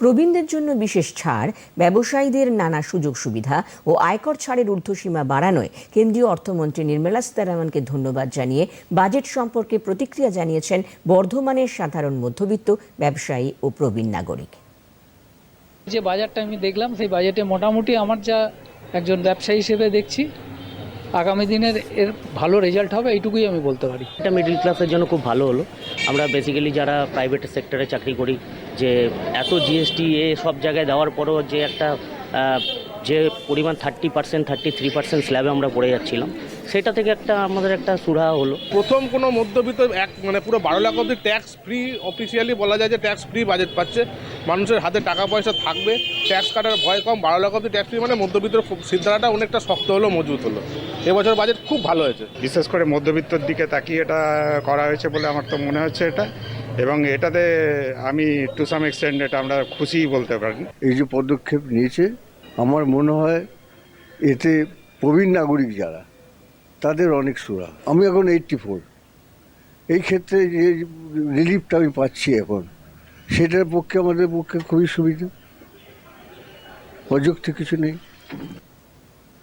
প্রবীণদের জন্য বিশেষ ছাড়, ব্যবসায়ীদের নানা সুযোগ সুবিধা ও আয়কর ছাড়ের ঊর্ধ্বসীমা বাড়ানোয় কেন্দ্রীয় অর্থমন্ত্রী নির্মলা সীতারামনকে ধন্যবাদ জানিয়ে বাজেট সম্পর্কে প্রতিক্রিয়া জানিয়েছেন বর্ধমানের সাধারণ মধ্যবিত্ত ব্যবসায়ী ও প্রবীণ নাগরিক। যে বাজারটা আমি দেখলাম, সেই বাজেটে মোটামুটি আমার যা একজন ব্যবসায়ী হিসেবে দেখছি আগামী দিনের এর ভালো রেজাল্ট হবে, এইটুকুই আমি বলতে পারি। এটা মিডিল ক্লাসের জন্য খুব ভালো হলো। আমরা বেসিক্যালি যারা প্রাইভেট সেক্টরে চাকরি করি, যে এত জিএসটি এ সব জায়গায় দেওয়ার পরও যে একটা যে পরিমাণ thirty percent thirty three percent স্ল্যাবে আমরা পড়ে যাচ্ছিলাম সেটা থেকে একটা আমাদের একটা সুরাহা হলো। প্রথম কোনো মধ্যবিত্ত এক মানে পুরো বারো লাখ অবধি ট্যাক্স ফ্রি অফিসিয়ালি বলা যায় যে ট্যাক্স ফ্রি বাজেট পাচ্ছে। মানুষের হাতে টাকা পয়সা থাকবে ট্যাক্স কাটার ভয় কম বারো লাখ অবধি ট্যাক্স ফ্রি মানে মধ্যবিত্তের খুব সিদ্ধারাটা অনেকটা শক্ত হলো মজবুত হলো। এবছর বাজেট খুব ভালো হয়েছে। বিশেষ করে মধ্যবিত্তর দিকে তাকিয়ে এটা করা হয়েছে বলে আমার তো মনে হচ্ছে এটা। এবং এটাতে আমি টু সাম এক্সটেন্ড এটা আমরা খুশিই বলতে পারি। এই যে পদক্ষেপ নিয়েছে, আমার মনে হয় এতে প্রবীণ নাগরিক যারা, তাদের অনেক সুরা। আমি এখন এইটটি ফোর এই ক্ষেত্রে যে রিলিফটা আমি পাচ্ছি এখন, সেটার পক্ষে আমাদের পক্ষে খুবই সুবিধা। অযুক্তি কিছু নেই।